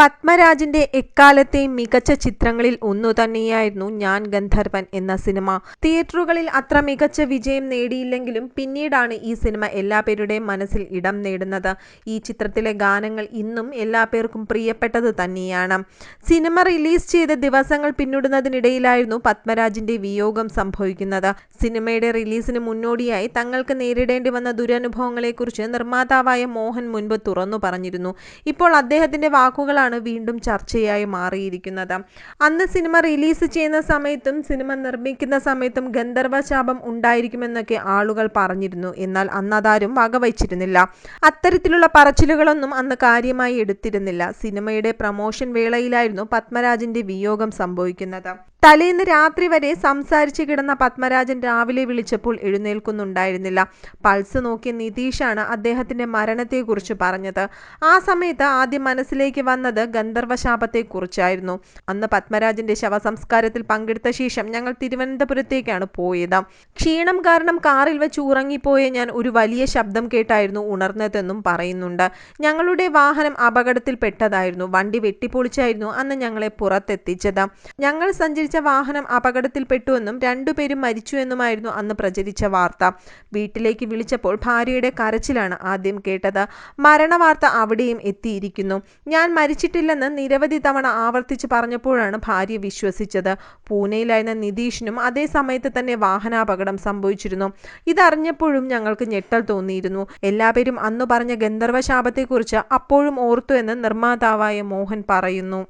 പത്മരാജന്റെ എക്കാലത്തെയും മികച്ച ചിത്രങ്ങളിൽ ഒന്നു തന്നെയായിരുന്നു ഞാൻ ഗന്ധർവൻ എന്ന സിനിമ. തിയേറ്ററുകളിൽ അത്ര മികച്ച വിജയം നേടിയില്ലെങ്കിലും പിന്നീടാണ് ഈ സിനിമ എല്ലാ പേരുടെയും മനസ്സിൽ ഇടം നേടുന്നത്. ഈ ചിത്രത്തിലെ ഗാനങ്ങൾ ഇന്നും എല്ലാ പേർക്കും പ്രിയപ്പെട്ടത് തന്നെയാണ്. സിനിമ റിലീസ് ചെയ്ത ദിവസങ്ങൾ പിന്നിടുന്നതിനിടയിലായിരുന്നു പത്മരാജിന്റെ വിയോഗം സംഭവിക്കുന്നത്. സിനിമയുടെ റിലീസിന് മുന്നോടിയായി തങ്ങൾക്ക് നേരിടേണ്ടി വന്ന ദുരനുഭവങ്ങളെക്കുറിച്ച് നിർമ്മാതാവായ മോഹൻ മുൻപ് തുറന്നു പറഞ്ഞിരുന്നു. ഇപ്പോൾ അദ്ദേഹത്തിന്റെ വാക്കുകളാണ് വീണ്ടും ചർച്ചയായി മാറിയിരിക്കുന്നത്. അന്ന് സിനിമ റിലീസ് ചെയ്യുന്ന സമയത്തും സിനിമ നിർമ്മിക്കുന്ന സമയത്തും ഗന്ധർവ ശാപം ഉണ്ടായിരിക്കുമെന്നൊക്കെ ആളുകൾ പറഞ്ഞിരുന്നു. എന്നാൽ അന്ന് അതാരും വകവച്ചിരുന്നില്ല. അത്തരത്തിലുള്ള പറച്ചിലുകളൊന്നും അന്ന് കാര്യമായി എടുത്തിരുന്നില്ല. സിനിമയുടെ പ്രമോഷൻ വേളയിലായിരുന്നു പത്മരാജന്റെ വിയോഗം സംഭവിക്കുന്നത്. തലേന്ന് രാത്രി വരെ സംസാരിച്ചു കിടന്ന പത്മരാജൻ രാവിലെ വിളിച്ചപ്പോൾ എഴുന്നേൽക്കുന്നുണ്ടായിരുന്നില്ല. പൾസ് നോക്കിയ നിതീഷാണ് അദ്ദേഹത്തിന്റെ മരണത്തെക്കുറിച്ച് പറഞ്ഞത്. ആ സമയത്ത് ആദ്യം മനസ്സിലേക്ക് വന്നത് ഗന്ധർവശാപത്തെക്കുറിച്ചായിരുന്നു. അന്ന് പത്മരാജന്റെ ശവസംസ്കാരത്തിൽ പങ്കെടുത്ത ശേഷം ഞങ്ങൾ തിരുവനന്തപുരത്തേക്കാണ് പോയത്. ക്ഷീണം കാരണം കാറിൽ വെച്ച് ഉറങ്ങിപ്പോയ ഞാൻ ഒരു വലിയ ശബ്ദം കേട്ടായിരുന്നു ഉണർന്നതെന്നും പറയുന്നുണ്ട്. ഞങ്ങളുടെ വാഹനം അപകടത്തിൽപ്പെട്ടതായിരുന്നു. വണ്ടി വെട്ടിപ്പൊളിച്ചായിരുന്നു അന്ന് ഞങ്ങളെ പുറത്തെത്തിച്ചത്. ഞങ്ങൾ സഞ്ചരിച്ച വാഹനം അപകടത്തിൽപ്പെട്ടുവെന്നും രണ്ടുപേരും മരിച്ചുവെന്നുമായിരുന്നു അന്ന് പ്രചരിച്ച വാർത്ത. വീട്ടിലേക്ക് വിളിച്ചപ്പോൾ ഭാര്യയുടെ കരച്ചിലാണ് ആദ്യം കേട്ടത്. മരണവാർത്ത അവിടെയും എത്തിയിരിക്കുന്നു. ഞാൻ മരിച്ചിട്ടില്ലെന്ന് നിരവധി തവണ ആവർത്തിച്ച് പറഞ്ഞപ്പോഴാണ് ഭാര്യ വിശ്വസിച്ചത്. പൂനെയിലായിരുന്ന നിതീഷിനും അതേ സമയത്ത് തന്നെ വാഹനാപകടം സംഭവിച്ചിരുന്നു. ഇതറിഞ്ഞപ്പോഴും ഞങ്ങൾക്ക് ഞെട്ടൽ തോന്നിയിരുന്നു. എല്ലാവരും അന്നു പറഞ്ഞ ഗന്ധർവ ശാപത്തെക്കുറിച്ച് അപ്പോഴും ഓർത്തു എന്ന് നിർമ്മാതാവായ മോഹൻ പറയുന്നു.